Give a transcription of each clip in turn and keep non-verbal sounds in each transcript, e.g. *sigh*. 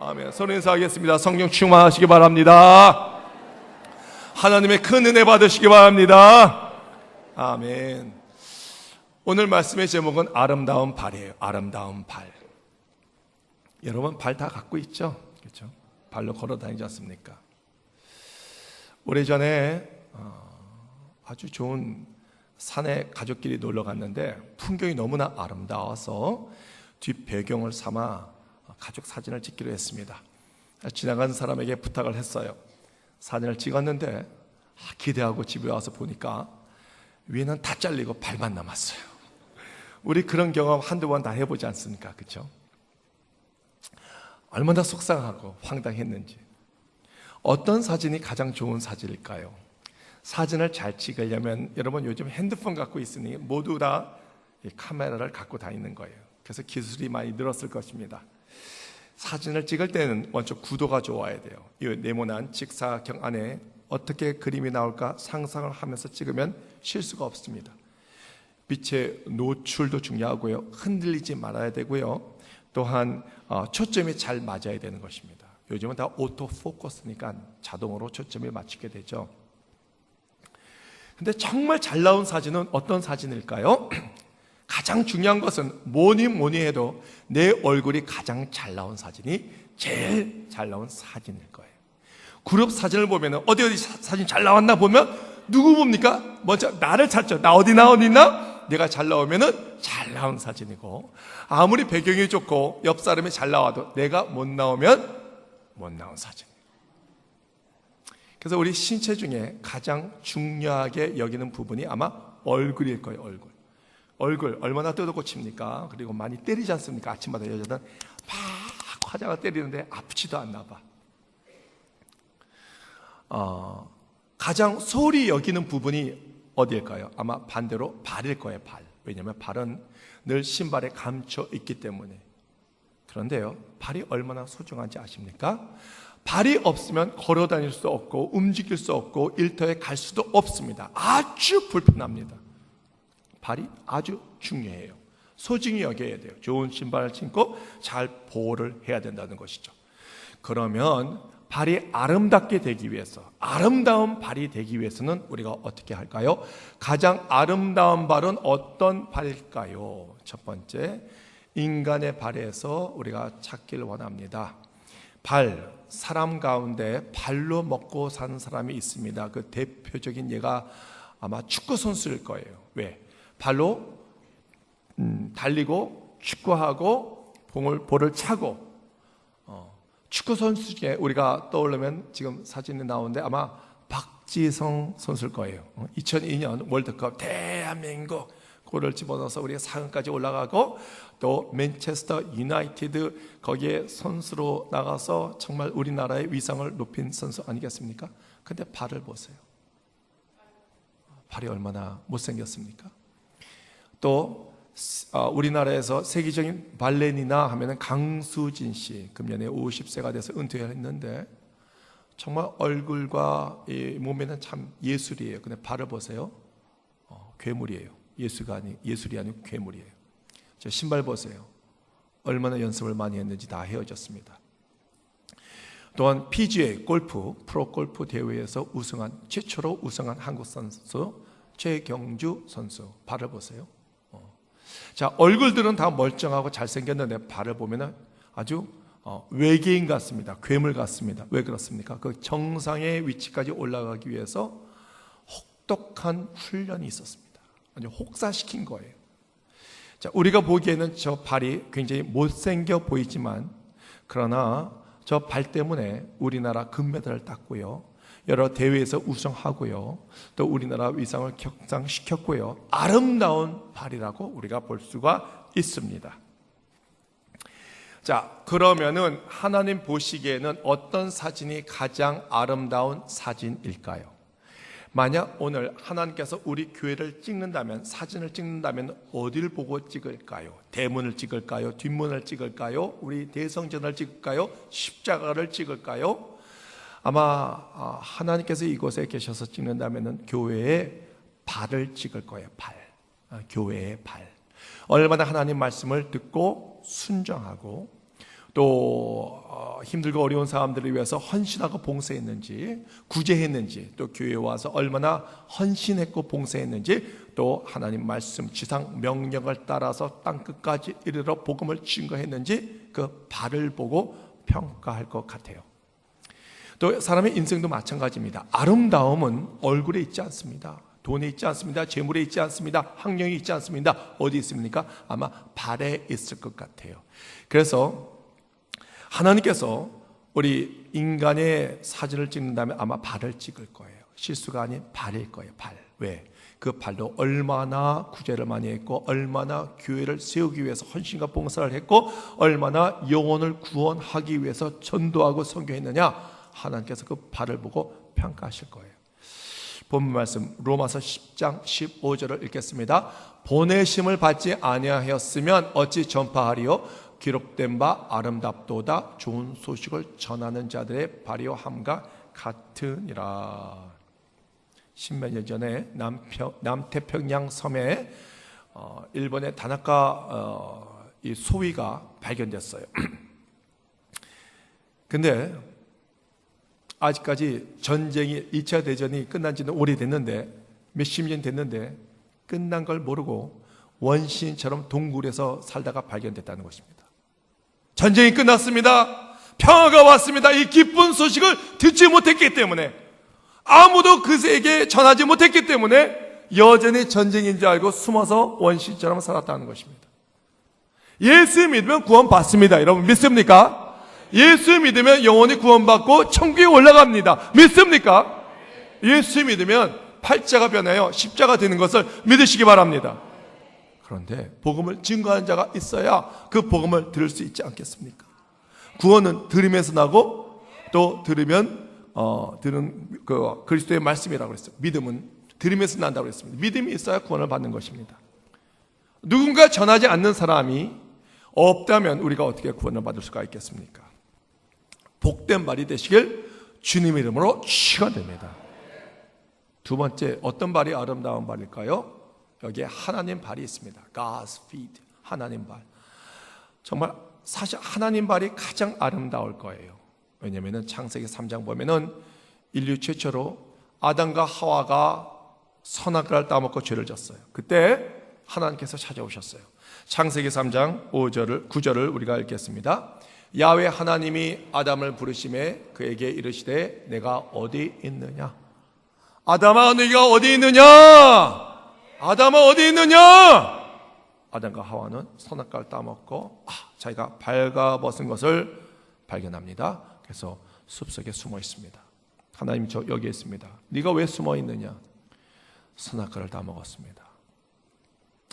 아멘. 서로 인사하겠습니다. 성령 충만하시기 바랍니다. 하나님의 큰 은혜 받으시기 바랍니다. 아멘. 오늘 말씀의 제목은 아름다운 발이에요. 아름다운 발. 여러분 발 다 갖고 있죠? 그렇죠? 발로 걸어 다니지 않습니까? 오래전에 어, 아주 좋은 산에 가족끼리 놀러 갔는데 풍경이 너무나 아름다워서 뒷 배경을 삼아 가족 사진을 찍기로 했습니다. 지나간 사람에게 부탁을 했어요. 사진을 찍었는데 아, 기대하고 집에 와서 보니까 위는 다 잘리고 발만 남았어요. 우리 그런 경험 한두 번 다 해보지 않습니까? 그렇죠? 얼마나 속상하고 황당했는지. 어떤 사진이 가장 좋은 사진일까요? 사진을 잘 찍으려면 여러분 요즘 핸드폰 갖고 있으니 모두 다 카메라를 갖고 다니는 거예요. 그래서 기술이 많이 늘었을 것입니다. 사진을 찍을 때는 먼저 구도가 좋아야 돼요. 이 네모난 직사경 안에 어떻게 그림이 나올까 상상을 하면서 찍으면 실수가 없습니다. 빛의 노출도 중요하고요. 흔들리지 말아야 되고요. 또한 어, 초점이 잘 맞아야 되는 것입니다. 요즘은 다 오토 포커스니까 자동으로 초점을 맞추게 되죠. 근데 정말 잘 나온 사진은 어떤 사진일까요? *clears throat* 가장 중요한 것은 뭐니 뭐니 해도 내 얼굴이 가장 잘 나온 사진이 제일 잘 나온 사진일 거예요. 그룹 사진을 보면 어디 어디 사진 잘 나왔나 보면 누구 봅니까? 먼저 나를 찾죠. 나 어디 나 어디 나? 내가 잘 나오면은 잘 나온 사진이고 아무리 배경이 좋고 옆 사람이 잘 나와도 내가 못 나오면 못 나온 사진. 그래서 우리 신체 중에 가장 중요하게 여기는 부분이 아마 얼굴일 거예요, 얼굴. 얼굴 얼마나 뜯어고 칩니까? 그리고 많이 때리지 않습니까? 아침마다 여자들 막 화장을 때리는데 아프지도 않나 봐. 어, 가장 소홀히 여기는 부분이 어디일까요? 아마 반대로 발일 거예요, 발. 왜냐하면 발은 늘 신발에 감춰 있기 때문에. 그런데요, 발이 얼마나 소중한지 아십니까? 발이 없으면 걸어 다닐 수 없고 움직일 수 없고 일터에 갈 수도 없습니다. 아주 불편합니다. 발이 아주 중요해요. 소중히 여겨야 돼요. 좋은 신발을 신고 잘 보호를 해야 된다는 것이죠. 그러면 발이 아름답게 되기 위해서, 아름다운 발이 되기 위해서는 우리가 어떻게 할까요? 가장 아름다운 발은 어떤 발일까요? 첫 번째, 인간의 발에서 우리가 찾기를 원합니다. 발, 사람 가운데 발로 먹고 사는 사람이 있습니다. 그 대표적인 예가 아마 축구 선수일 거예요. 왜? 발로 음, 달리고 축구하고 봉을 볼을 차고 어, 축구 선수 중에 우리가 떠오르면 지금 사진이 나오는데 아마 박지성 선수일 거예요. 어, 2002년 월드컵 대한민국 골을 집어넣어서 우리가 4강까지 올라가고 또 맨체스터 유나이티드 거기에 선수로 나가서 정말 우리나라의 위상을 높인 선수 아니겠습니까? 근데 발을 보세요. 발이 얼마나 못생겼습니까? 또 어, 우리나라에서 세계적인 발레리나 하면은 강수진 씨 금년에 50세가 돼서 은퇴를 했는데 정말 얼굴과 몸에는 참 예술이에요. 근데 발을 보세요. 어, 괴물이에요. 예수가 아니 예술이 아니고 괴물이에요. 저 신발 보세요. 얼마나 연습을 많이 했는지 다 헤어졌습니다. 또한 PGA 골프 프로 골프 대회에서 우승한 최초로 우승한 한국 선수 최경주 선수 발을 보세요. 어. 자 얼굴들은 다 멀쩡하고 잘생겼는데 발을 보면은 아주 어, 외계인 같습니다. 괴물 같습니다. 왜 그렇습니까? 그 정상의 위치까지 올라가기 위해서 혹독한 훈련이 있었습니다. 아주 혹사시킨 거예요. 자, 우리가 보기에는 저 발이 굉장히 못생겨 보이지만 그러나 저 발 때문에 우리나라 금메달을 땄고요. 여러 대회에서 우승하고요. 또 우리나라 위상을 격상시켰고요. 아름다운 발이라고 우리가 볼 수가 있습니다. 자, 그러면은 하나님 보시기에는 어떤 사진이 가장 아름다운 사진일까요? 만약 오늘 하나님께서 우리 교회를 찍는다면 사진을 찍는다면 어디를 보고 찍을까요? 대문을 찍을까요? 뒷문을 찍을까요? 우리 대성전을 찍을까요? 십자가를 찍을까요? 아마 아, 하나님께서 이곳에 계셔서 찍는다면 교회의 발을 찍을 거예요. 발. 아, 교회의 발. 얼마나 하나님 말씀을 듣고 순정하고 또 어, 어, 힘들고 어려운 사람들을 위해서 헌신하고 봉사했는지 구제했는지 또 교회에 와서 얼마나 헌신했고 봉사했는지 또 하나님 말씀 지상 명령을 따라서 땅 끝까지 이르러 복음을 증거했는지 그 발을 보고 평가할 것 같아요. 또 사람의 인생도 마찬가지입니다. 아름다움은 얼굴에 있지 않습니다. 돈에 있지 않습니다. 재물에 있지 않습니다. 학력이 있지 않습니다. 어디 있습니까? 아마 발에 있을 것 같아요. 그래서 하나님께서 우리 인간의 사진을 찍는다면 아마 발을 찍을 거예요. 실수가 아닌 발일 거예요. 발. 왜? 그 발로 얼마나 구제를 많이 했고 얼마나 교회를 세우기 위해서 헌신과 봉사를 했고 얼마나 영혼을 구원하기 위해서 전도하고 선교했느냐 하나님께서 그 발을 보고 평가하실 거예요. 본문 말씀 로마서 10장 15절을 읽겠습니다. 보내심을 받지 아니하였으면 어찌 전파하리요 기록된 바 아름답도다 좋은 소식을 전하는 자들의 발이요 함과 같으니라. 십몇 년 전에 남평, 남태평양 섬에 어, 일본의 다나카 어, 이 소위가 발견됐어요. *clears throat* 근데 아직까지 전쟁이 2차 대전이 끝난 지는 오래됐는데 몇십 년 됐는데 끝난 걸 모르고 원시인처럼 동굴에서 살다가 발견됐다는 것입니다. 전쟁이 끝났습니다. 평화가 왔습니다. 이 기쁜 소식을 듣지 못했기 때문에 아무도 그에게 전하지 못했기 때문에 여전히 전쟁인 줄 알고 숨어서 원시인처럼 살았다는 것입니다. 예수 믿으면 구원 받습니다. 여러분 믿습니까? 예수 믿으면 영원히 구원받고 천국에 올라갑니다. 믿습니까? 예수 믿으면 팔자가 변하여 십자가 되는 것을 믿으시기 바랍니다. 그런데 복음을 증거하는 자가 있어야 그 복음을 들을 수 있지 않겠습니까? 구원은 들으면서 나고 또 들으면 어, 들은 그 그리스도의 말씀이라고 그랬어요. 믿음은 들으면서 난다고 그랬습니다. 믿음이 있어야 구원을 받는 것입니다. 누군가 전하지 않는 사람이 없다면 우리가 어떻게 구원을 받을 수가 있겠습니까? 복된 말이 되시길 주님 이름으로 축원됩니다. 두 번째 어떤 발이 아름다운 발일까요? 여기에 하나님 발이 있습니다. God's feet. 하나님 발. 정말 사실 하나님 발이 가장 아름다울 거예요. 왜냐면은 창세기 3장 보면은 인류 최초로 아담과 하와가 선악과를 따먹고 죄를 졌어요. 그때 하나님께서 찾아오셨어요. 창세기 3장 5절을 9절을 우리가 읽겠습니다. 야외 하나님이 아담을 부르심에 그에게 이르시되 내가 어디 있느냐? 아담아 너희가 어디 있느냐? 아담아 어디 있느냐? 아담과 하와는 선악과를 따먹고 아, 자기가 발가벗은 것을 발견합니다. 그래서 숲속에 숨어 있습니다. 하나님 저 여기 있습니다. 네가 왜 숨어 있느냐? 선악과를 따먹었습니다.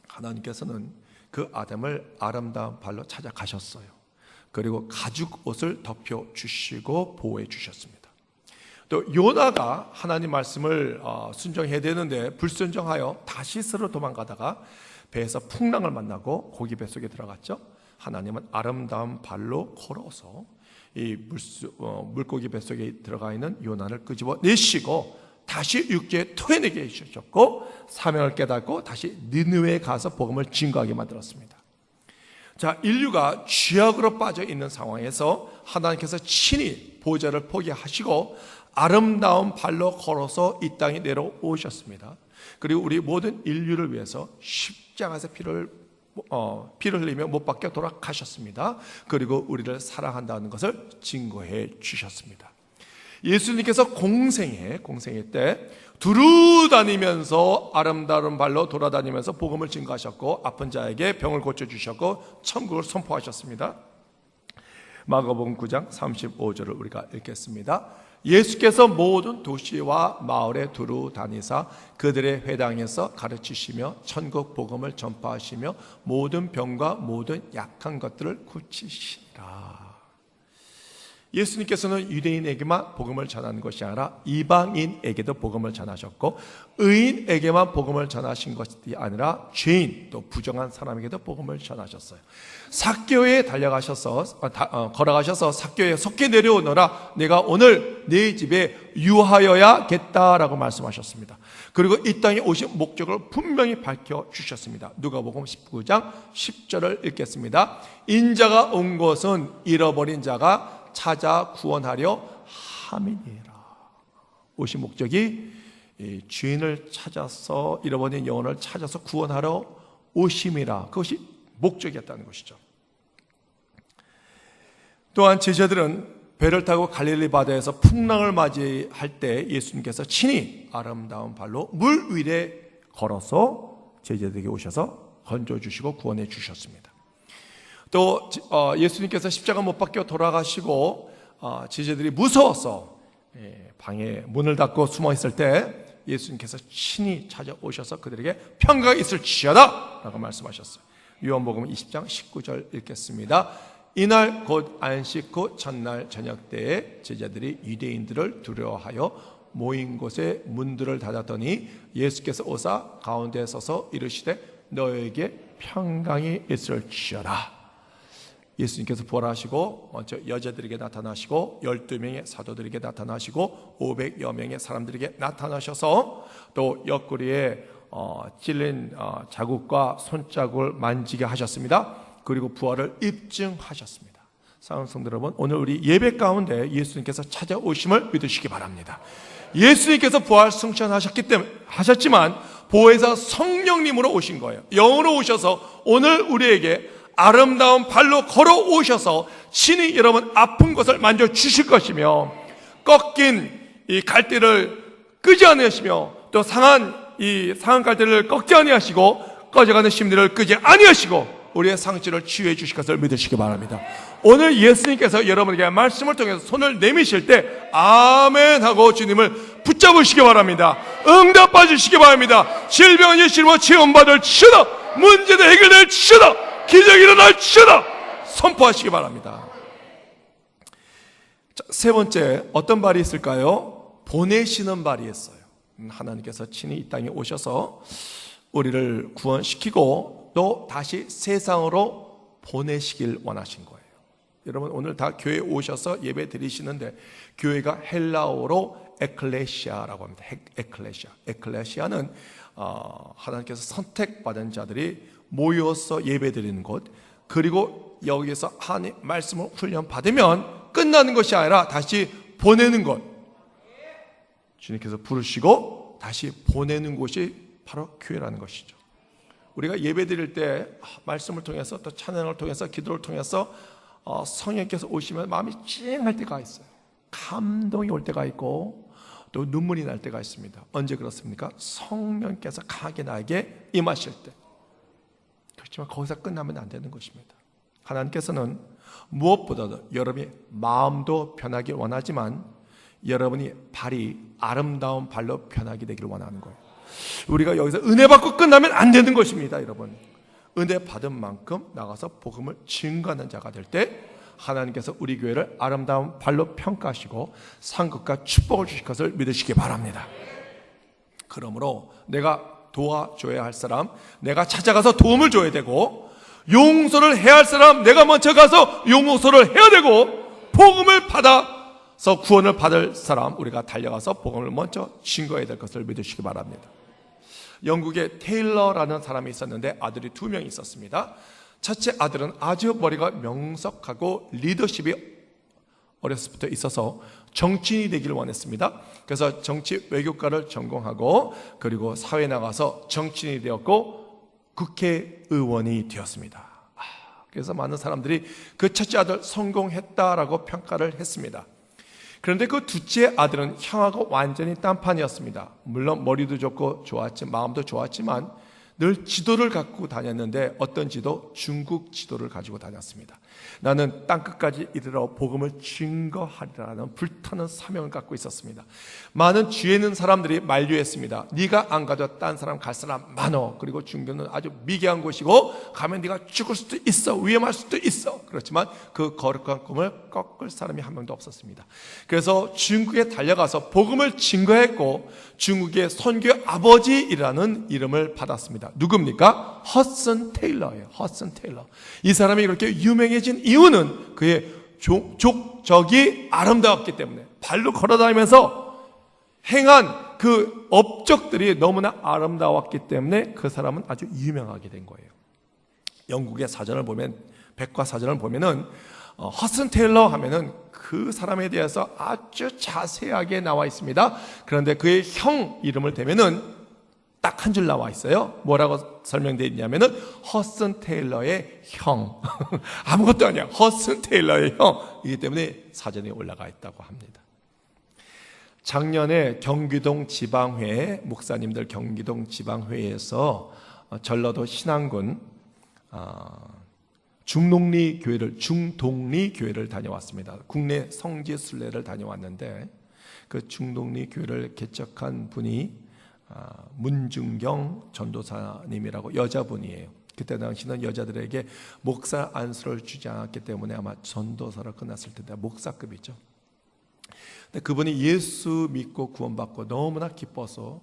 하나님께서는 그 아담을 아름다운 발로 찾아가셨어요. 그리고 가죽 옷을 덮여 주시고 보호해 주셨습니다. 또 요나가 하나님 말씀을 어, 순종해야 되는데 불순종하여 다시스로 도망가다가 배에서 풍랑을 만나고 고기 뱃속에 들어갔죠. 하나님은 아름다운 발로 걸어서 이 물수, 어, 물고기 뱃속에 들어가 있는 요나를 끄집어 내시고 다시 육지에 토해내게 해주셨고 사명을 깨닫고 다시 니느웨에 가서 복음을 증거하게 만들었습니다. 자, 인류가 죄악으로 빠져 있는 상황에서 하나님께서 친히 보좌를 포기하시고 아름다운 발로 걸어서 이 땅에 내려오셨습니다. 그리고 우리 모든 인류를 위해서 십자가에서 피를 어, 피를 흘리며 못 박혀 돌아가셨습니다. 그리고 우리를 사랑한다는 것을 증거해 주셨습니다. 예수님께서 공생애 공생애 때 두루 다니면서 아름다운 발로 돌아다니면서 복음을 증거하셨고 아픈 자에게 병을 고쳐 주셨고 천국을 선포하셨습니다. 마가복음 9장 35절을 우리가 읽겠습니다. 예수께서 모든 도시와 마을에 두루 다니사 그들의 회당에서 가르치시며 천국 복음을 전파하시며 모든 병과 모든 약한 것들을 고치시라. 예수님께서는 유대인에게만 복음을 전하는 것이 아니라 이방인에게도 복음을 전하셨고 의인에게만 복음을 전하신 것이 아니라 죄인 또 부정한 사람에게도 복음을 전하셨어요. 사교에 달려가셔서 어, 어, 걸어가셔서 사교에 속게 내려오너라 내가 오늘 네 집에 유하여야겠다라고 말씀하셨습니다. 그리고 이 땅에 오신 목적을 분명히 밝혀 주셨습니다. 누가복음 19장 10절을 읽겠습니다. 인자가 온 것은 잃어버린 자가 찾아 구원하려 함이니라. 오신 목적이 이 주인을 찾아서 잃어버린 영혼을 찾아서 구원하러 오심이라. 그것이 목적이었다는 것이죠. 또한 제자들은 배를 타고 갈릴리 바다에서 풍랑을 맞이할 때 예수님께서 친히 아름다운 발로 물 위에 걸어서 제자들에게 오셔서 건져 주시고 구원해 주셨습니다. 또 어, 예수님께서 십자가 못 박혀 돌아가시고 어, 제자들이 무서워서 예, 방에 문을 닫고 숨어 있을 때 예수님께서 친히 찾아오셔서 그들에게 평가가 있을 지어다 라고 말씀하셨어요. 요한복음 20장 19절 읽겠습니다. 이날 곧 안식 후 첫날 저녁 때에 제자들이 유대인들을 두려워하여 모인 곳에 문들을 닫았더니 예수께서 오사 가운데 서서 이르시되 너에게 평강이 있을지어다. 예수님께서 부활하시고 먼저 여자들에게 나타나시고 12명의 사도들에게 나타나시고 500여 명의 사람들에게 나타나셔서 또 옆구리에 어, 찔린 어, 자국과 손자국을 만지게 하셨습니다. 그리고 부활을 입증하셨습니다. 사랑하는 성도 여러분, 오늘 우리 예배 가운데 예수님께서 찾아오심을 믿으시기 바랍니다. 예수님께서 부활 승천하셨기 때문에 하셨지만 보혜사 성령님으로 오신 거예요. 영으로 오셔서 오늘 우리에게 아름다운 발로 걸어 오셔서 친히 여러분 아픈 것을 만져 주실 것이며 꺾인 이 갈대를 끄지 아니하시며 또 상한 이 상한 갈대를 꺾지 아니하시고 꺼져가는 심리를 끄지 아니하시고 우리의 상처를 치유해 주실 것을 믿으시기 바랍니다. 오늘 예수님께서 여러분에게 말씀을 통해서 손을 내미실 때 아멘 하고 주님을 붙잡으시기 바랍니다. 응답 받으시기 바랍니다. 질병은 예수님으로 치유받을 치다 문제도 해결될 치다 기적이 일어날 치다 선포하시기 바랍니다. 자, 세 번째 어떤 발이 있을까요? 보내시는 발이 있어요. 음, 하나님께서 친히 이 땅에 오셔서 우리를 구원시키고 또 다시 세상으로 보내시길 원하신 거예요. 여러분 오늘 다 교회 오셔서 예배 드리시는데 교회가 헬라어로 에클레시아라고 합니다. 에클레시아. 에클레시아는 어, 하나님께서 선택받은 자들이 모여서 예배 드리는 곳 그리고 여기에서 하나님 말씀을 훈련 받으면 끝나는 것이 아니라 다시 보내는 것 주님께서 부르시고 다시 보내는 곳이 바로 교회라는 것이죠. 우리가 예배 드릴 때 말씀을 통해서 또 찬양을 통해서 기도를 통해서 어, 성령께서 오시면 마음이 찡할 때가 있어요. 감동이 올 때가 있고 또 눈물이 날 때가 있습니다. 언제 그렇습니까? 성령께서 강하게 나에게 임하실 때. 그렇지만 거기서 끝나면 안 되는 것입니다. 하나님께서는 무엇보다도 여러분이 마음도 변하기 원하지만 여러분이 발이 아름다운 발로 변하게 되기를 원하는 거예요. 우리가 여기서 은혜 받고 끝나면 안 되는 것입니다, 여러분. 은혜 받은 만큼 나가서 복음을 증거하는 자가 될 때 하나님께서 우리 교회를 아름다운 발로 평가하시고 상급과 축복을 주실 것을 믿으시기 바랍니다. 그러므로 내가 도와줘야 할 사람, 내가 찾아가서 도움을 줘야 되고, 용서를 해야 할 사람, 내가 먼저 가서 용서를 해야 되고, 복음을 받아서 구원을 받을 사람, 우리가 달려가서 복음을 먼저 증거해야 될 것을 믿으시기 바랍니다. 영국에 테일러라는 사람이 있었는데 아들이 두명 있었습니다. 첫째 아들은 아주 머리가 명석하고 리더십이 어렸을 때부터 있어서 정치인이 되기를 원했습니다. 그래서 정치 외교과를 전공하고 그리고 사회 나가서 정치인이 되었고 국회의원이 되었습니다. 아, 그래서 많은 사람들이 그 첫째 아들 성공했다라고 평가를 했습니다. 그런데 그 둘째 아들은 형하고 완전히 딴판이었습니다. 물론 머리도 좋고 좋았지, 마음도 좋았지만 늘 지도를 갖고 다녔는데 어떤 지도? 중국 지도를 가지고 다녔습니다. 나는 땅끝까지 이르러 복음을 증거하리라는 불타는 사명을 갖고 있었습니다. 많은 주에 있는 사람들이 만류했습니다. 네가 안 가도 딴 사람 갈 사람 많어. 그리고 중교는 아주 미개한 곳이고 가면 네가 죽을 수도 있어. 위험할 수도 있어. 그렇지만 그 거룩한 꿈을 꺾을 사람이 한 명도 없었습니다. 그래서 중국에 달려가서 복음을 증거했고 중국의 선교 아버지이라는 이름을 받았습니다. 누굽니까? 허슨 테일러예요. 허슨 테일러. 이 사람이 그렇게 유명해 진 이유는 그의 족, 족적이 아름다웠기 때문에 발로 걸어다니면서 행한 그 업적들이 너무나 아름다웠기 때문에 그 사람은 아주 유명하게 된 거예요. 영국의 사전을 보면 백과 사전을 보면은 어, 허슨 테일러 하면은 그 사람에 대해서 아주 자세하게 나와 있습니다. 그런데 그의 형 이름을 대면은 딱 한 줄 나와 있어요. 뭐라고 설명되어 있냐면은 허슨 테일러의 형. *laughs* 아무것도 아니야. 허슨 테일러의 형 이기 때문에 사전에 올라가 있다고 합니다. 작년에 경기동 지방회 목사님들 경기동 지방회에서 어, 전라도 신안군 어, 중동리 교회를 중동리 교회를 다녀왔습니다. 국내 성지 순례를 다녀왔는데 그 중동리 교회를 개척한 분이 아, 문중경 전도사님이라고 여자분이에요. 그때 당시는 여자들에게 목사 안수를 주지 않았기 때문에 아마 전도사로 끝났을 텐데 목사급이죠. 근데 그분이 예수 믿고 구원받고 너무나 기뻐서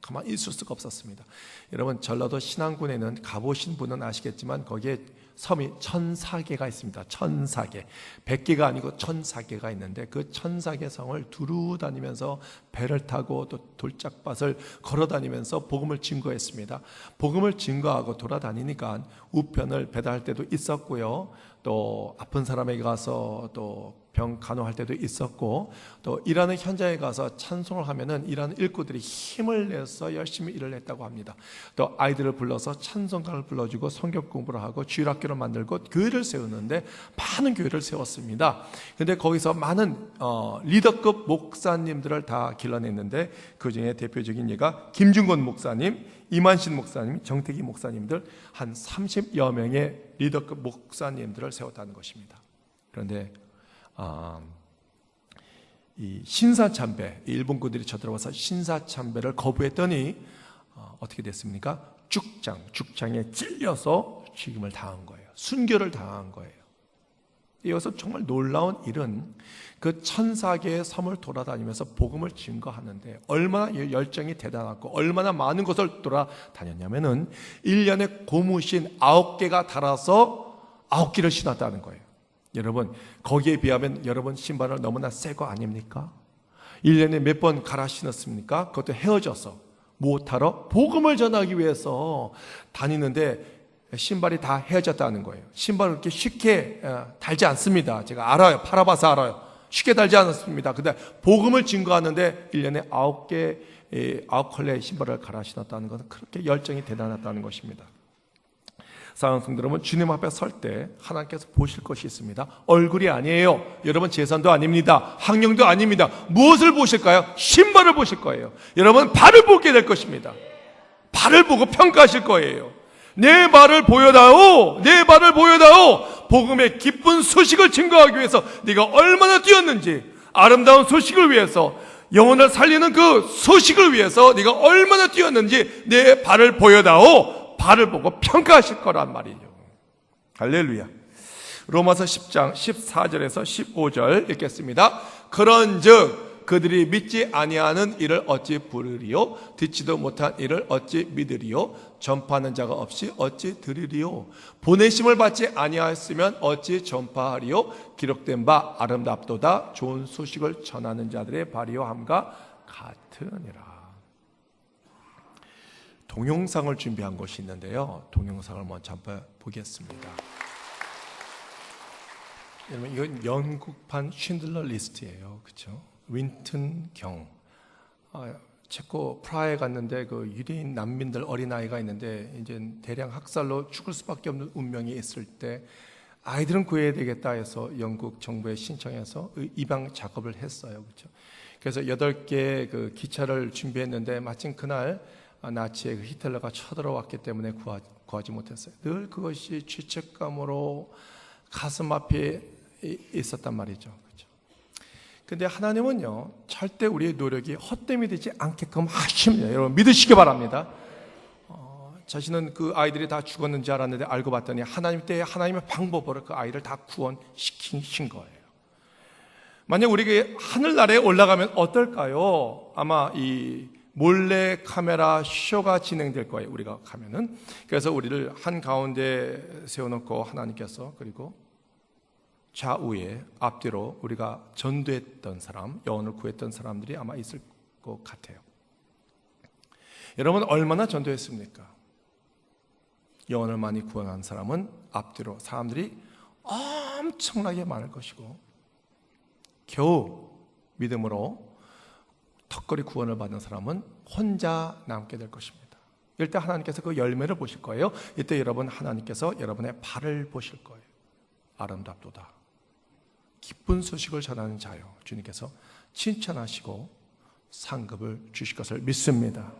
가만히 있을 수가 없었습니다. 여러분 전라도 신안군에는 가보신 분은 아시겠지만 거기에 섬이 천사계가 있습니다. 천사계. 백개가 아니고 천사계가 있는데 그 천사계 성을 두루 다니면서 배를 타고 또 돌짝밭을 걸어 다니면서 복음을 증거했습니다. 복음을 증거하고 돌아다니니까 우편을 배달할 때도 있었고요. 또 아픈 사람에게 가서 또 병 간호할 때도 있었고 또 일하는 현장에 가서 찬송을 하면은 일하는 일꾼들이 힘을 내서 열심히 일을 했다고 합니다. 또 아이들을 불러서 찬송가를 불러주고 성경 공부를 하고 주일학교를 만들고 교회를 세우는데 많은 교회를 세웠습니다. 근데 거기서 많은 어, 리더급 목사님들을 다 길러냈는데 그 중에 대표적인 예가 김중건 목사님, 이만신 목사님, 정태기 목사님들 한 30여 명의 리더급 목사님들을 세웠다는 것입니다. 그런데 아, 이 신사 참배 일본군들이 쳐들어와서 신사 참배를 거부했더니 어, 어떻게 됐습니까? 죽장 죽장에 찔려서 죽임을 당한 거예요. 순교를 당한 거예요. 이것은 정말 놀라운 일은 그 천사계의 섬을 돌아다니면서 복음을 증거하는데 얼마나 열정이 대단하고 얼마나 많은 곳을 돌아다녔냐면은 1년에 고무신 9개가 달아서 9개를 신었다는 거예요. 여러분, 거기에 비하면 여러분 신발을 너무나 새 거 아닙니까? 1년에 몇 번 갈아 신었습니까? 그것도 헤어져서 못하러 복음을 전하기 위해서 다니는데 신발이 다 헤어졌다는 거예요. 신발을 그렇게 쉽게 어, 달지 않습니다. 제가 알아요. 팔아봐서 알아요. 쉽게 달지 않았습니다. 근데 복음을 증거하는데 1년에 9개, 9컬레의 신발을 갈아 신었다는 것은 그렇게 열정이 대단했다는 것입니다. 사랑하는 성도 여러분, 주님 앞에 설 때 하나님께서 보실 것이 있습니다. 얼굴이 아니에요. 여러분 재산도 아닙니다. 학령도 아닙니다. 무엇을 보실까요? 신발을 보실 거예요. 여러분 발을 보게 될 것입니다. 발을 보고 평가하실 거예요. 내 발을 보여다오, 내 발을 보여다오. 복음의 기쁜 소식을 증거하기 위해서 네가 얼마나 뛰었는지 아름다운 소식을 위해서 영혼을 살리는 그 소식을 위해서 네가 얼마나 뛰었는지 내 발을 보여다오. 발을 보고 평가하실 거란 말이죠. 할렐루야. 로마서 10장 14절에서 15절 읽겠습니다. 그런즉 그들이 믿지 아니하는 일을 어찌 부르리요 듣지도 못한 일을 어찌 믿으리요 전파하는 자가 없이 어찌 들으리요 보내심을 받지 아니하였으면 어찌 전파하리요 기록된 바 아름답도다 좋은 소식을 전하는 자들의 발이요 함과 같으니라 동영상을 준비한 것이 있는데요. 동영상을 먼저 한번 보겠습니다. 여러분 이건 영국판 쉰들러 리스트예요. 그렇죠? 윈튼 경. 아, 체코 프라하에 갔는데 그 유대인 난민들 어린아이가 있는데 이제 대량 학살로 죽을 수밖에 없는 운명이 있을 때 아이들은 구해야 되겠다 해서 영국 정부에 신청해서 입양 작업을 했어요. 그렇죠? 그래서 여덟 개그 기차를 준비했는데 마침 그날 아, 나치의 그 히틀러가 쳐들어왔기 때문에 구하, 구하지 못했어요. 늘 그것이 죄책감으로 가슴 앞에 있었단 말이죠. 그렇죠? 근데 하나님은요, 절대 우리의 노력이 헛됨이 되지 않게끔 하십니다. 여러분, 믿으시기 바랍니다. 어, 자신은 그 아이들이 다 죽었는지 알았는데 알고 봤더니 하나님 때 하나님의 방법으로 그 아이를 다 구원시키신 거예요. 만약 우리가 하늘나라에 올라가면 어떨까요? 아마 이 몰래 카메라 쇼가 진행될 거예요. 우리가 가면은. 그래서 우리를 한 가운데 세워놓고 하나님께서 그리고 좌우에 앞뒤로 우리가 전도했던 사람, 영혼을 구했던 사람들이 아마 있을 것 같아요. 여러분 얼마나 전도했습니까? 영혼을 많이 구원한 사람은 앞뒤로 사람들이 엄청나게 많을 것이고 겨우 믿음으로 턱걸이 구원을 받은 사람은 혼자 남게 될 것입니다. 이때 하나님께서 그 열매를 보실 거예요. 이때 여러분 하나님께서 여러분의 발을 보실 거예요. 아름답도다. 기쁜 소식을 전하는 자요. 주님께서 칭찬하시고 상급을 주실 것을 믿습니다.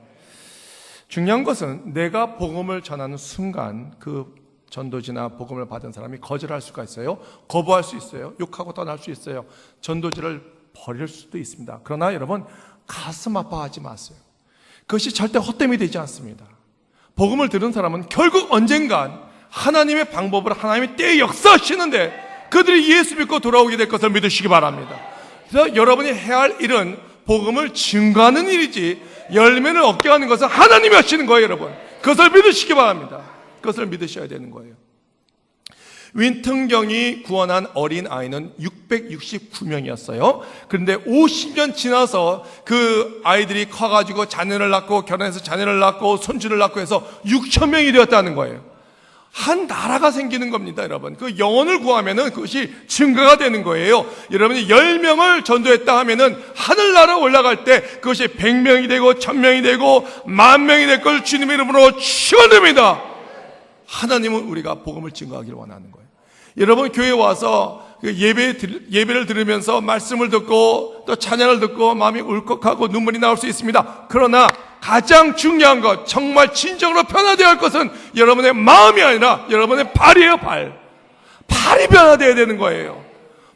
중요한 것은 내가 복음을 전하는 순간 그 전도지나 복음을 받은 사람이 거절할 수가 있어요. 거부할 수 있어요. 욕하고 떠날 수 있어요. 전도지를 버릴 수도 있습니다. 그러나 여러분 가슴 아파하지 마세요. 그것이 절대 헛됨이 되지 않습니다. 복음을 들은 사람은 결국 언젠간 하나님의 방법으로 하나님의 때에 역사하시는데 그들이 예수 믿고 돌아오게 될 것을 믿으시기 바랍니다. 그래서 여러분이 해야 할 일은 복음을 증거하는 일이지 열매를 얻게 하는 것은 하나님이 하시는 거예요, 여러분. 그것을 믿으시기 바랍니다. 그것을 믿으셔야 되는 거예요. 윈턴경이 구원한 어린 아이는 669명이었어요. 그런데 50년 지나서 그 아이들이 커가지고 자녀를 낳고 결혼해서 자녀를 낳고 손주를 낳고 해서 6천 명이 되었다는 거예요. 한 나라가 생기는 겁니다, 여러분. 그 영혼을 구하면은 그것이 증거가 되는 거예요. 여러분이 10명을 전도했다 하면은 하늘나라 올라갈 때 그것이 100명이 되고 1000명이 되고 만 명이 될 걸 주님의 이름으로 축원합니다. 하나님은 우리가 복음을 증거하기를 원하는 거예요. 여러분 교회 와서 그 예배 예배를 들으면서 말씀을 듣고 또 찬양을 듣고 마음이 울컥하고 눈물이 나올 수 있습니다. 그러나 가장 중요한 것, 정말 진정으로 변화되어야 할 것은 여러분의 마음이 아니라 여러분의 발이에요, 발. 발이 변화되어야 되는 거예요.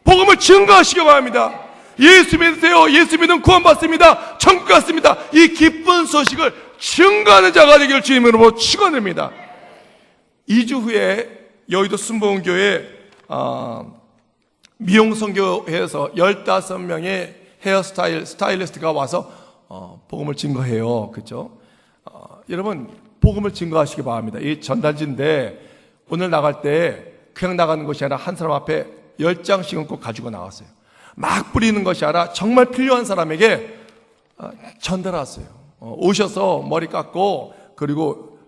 복음을 증거하시기 바랍니다. 예수 믿으세요. 예수 믿으면 구원받습니다. 천국 갔습니다. 이 기쁜 소식을 증거하는 자가 되기를 주님으로 축원합니다. 2주 후에 여의도 순복음교회 어, 미용성교회에서 15명의 헤어스타일 스타일리스트가 와서 어, 복음을 증거해요. 그죠? 어, 여러분 복음을 증거하시기 바랍니다. 이 전단지인데 오늘 나갈 때 그냥 나가는 것이 아니라 한 사람 앞에 10장씩은 꼭 가지고 나왔어요. 막 뿌리는 것이 아니라 정말 필요한 사람에게 어, 전달하세요. 어, 오셔서 머리 깎고 그리고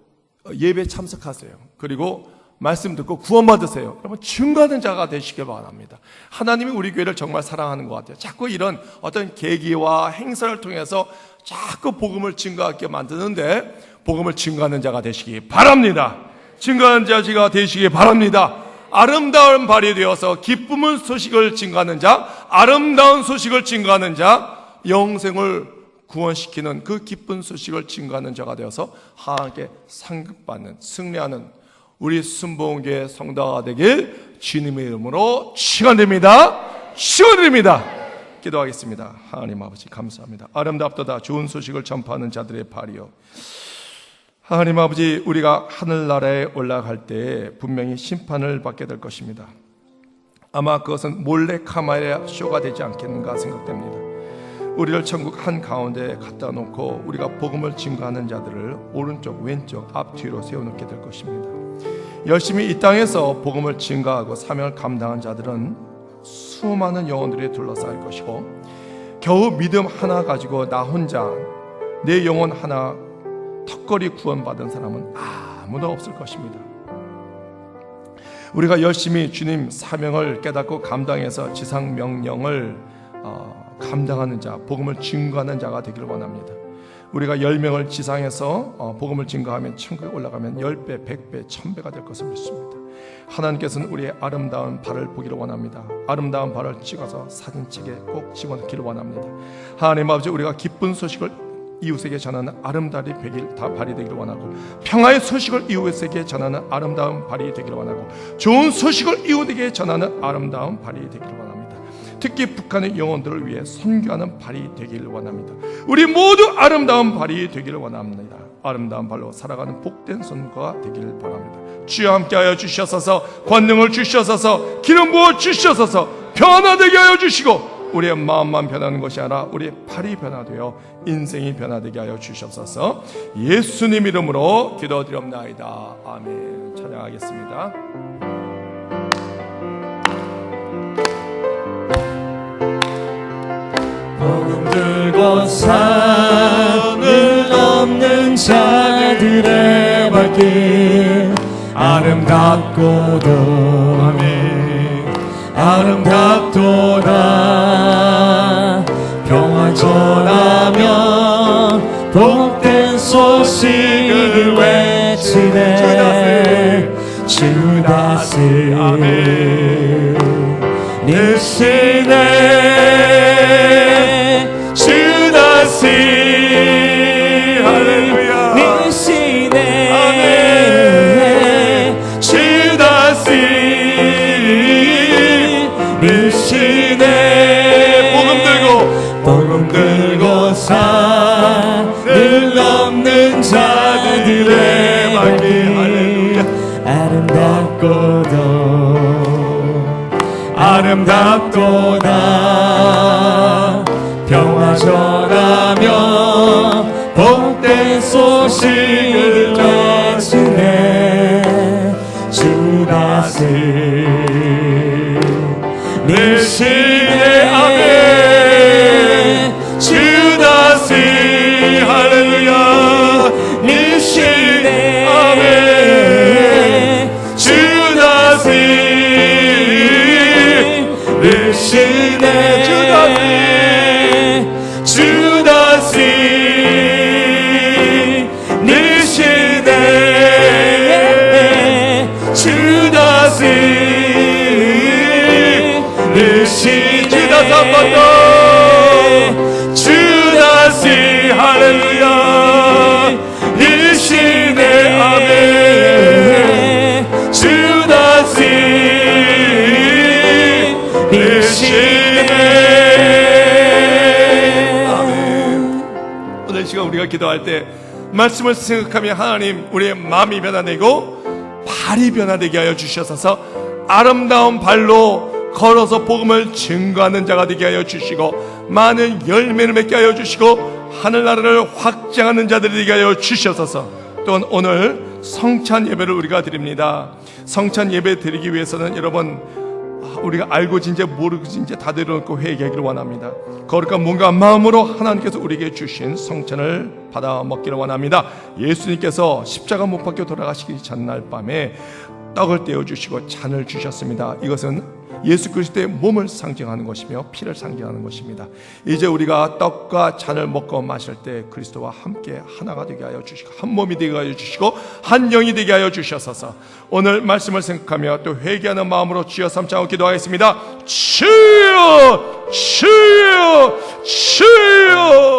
예배 참석하세요. 그리고 말씀 듣고 구원받으세요. 여러분 증거하는 자가 되시길 바랍니다. 하나님이 우리 교회를 정말 사랑하는 것 같아요. 자꾸 이런 어떤 계기와 행사를 통해서 자꾸 복음을 증거하게 만드는데 복음을 증거하는 자가 되시기 바랍니다. 증거하는 자가 되시기 바랍니다. 아름다운 발이 되어서 기쁨은 소식을 증거하는 자, 아름다운 소식을 증거하는 자, 영생을 구원시키는 그 기쁜 소식을 증거하는 자가 되어서 하나님께 상급받는 승리하는 우리 순봉교회 성도가 되길 주님의 이름으로 축원드립니다. 축원드립니다. 기도하겠습니다. 하나님 아버지 감사합니다. 아름답도다 좋은 소식을 전파하는 자들의 발이요. 하나님 아버지 우리가 하늘나라에 올라갈 때 분명히 심판을 받게 될 것입니다. 아마 그것은 몰래 카메라 쇼가 되지 않겠는가 생각됩니다. 우리를 천국 한 가운데 갖다 놓고 우리가 복음을 증거하는 자들을 오른쪽 왼쪽 앞 뒤로 세워놓게 될 것입니다. 열심히 이 땅에서 복음을 증거하고 사명을 감당한 자들은 수많은 영혼들이 둘러싸일 것이고 겨우 믿음 하나 가지고 나 혼자 내 영혼 하나 턱걸이 구원받은 사람은 아무도 없을 것입니다. 우리가 열심히 주님 사명을 깨닫고 감당해서 지상 명령을 어, 감당하는 자, 복음을 증거하는 자가 되기를 원합니다. 우리가 10명을 지상해서 어, 복음을 증거하면 천국에 올라가면 10배, 100배, 1000배가 될 것을 믿습니다. 하나님께서는 우리의 아름다운 발을 보기를 원합니다. 아름다운 발을 찍어서 사진책에 꼭 집어넣기를 원합니다. 하나님 아버지 우리가 기쁜 소식을 이웃에게 전하는 아름다리 백일 다 발이 되기를 원하고 평화의 소식을 이웃에게 전하는 아름다운 발이 되기를 원하고 좋은 소식을 이웃에게 전하는 아름다운 발이 되기를 원합니다. 특히 북한의 영혼들을 위해 선교하는 발이 되기를 원합니다. 우리 모두 아름다운 발이 되기를 원합니다. 아름다운 발로 살아가는 복된 선거가 되기를 바랍니다. 주여 함께하여 주시옵소서. 권능을 주시옵소서. 기름 부어 주시옵소서. 변화되게 하여 주시고 우리의 마음만 변하는 것이 아니라 우리의 팔이 변화되어 인생이 변화되게 하여 주시옵소서. 예수님 이름으로 기도드립나이다. 아멘. 찬양하겠습니다 복음 들고 산을 넘는 자들의 발길. 아름답고도 아멘 아름답도다. 평화 전하며 복된 소식을 외치네. 주 다스 아멘. 니 우리가 기도할 때 말씀을 생각하며 하나님 우리의 마음이 변화되고 발이 변화되게 하여 주셔서 아름다운 발로 걸어서 복음을 증거하는 자가 되게 하여 주시고 많은 열매를 맺게 하여 주시고 하늘나라를 확장하는 자들이 되게 하여 주셔서 또한 오늘 성찬 예배를 우리가 드립니다. 성찬 예배 드리기 위해서는 여러분 아, 우리가 알고 진짜 모르고 진짜 다 내려놓고 회개하기를 원합니다. 거룩한 뭔가 마음으로 하나님께서 우리에게 주신 성찬을 받아 먹기를 원합니다. 예수님께서 십자가 못 박혀 돌아가시기 전날 밤에 떡을 떼어 주시고 잔을 주셨습니다. 이것은 예수 그리스도의 몸을 상징하는 것이며 피를 상징하는 것입니다. 이제 우리가 떡과 잔을 먹고 마실 때 그리스도와 함께 하나가 되게 하여 주시고 한 몸이 되게 하여 주시고 한 영이 되게 하여 주셔서 오늘 말씀을 생각하며 또 회개하는 마음으로 주여 삼창고 기도하겠습니다. 주여 주여 주여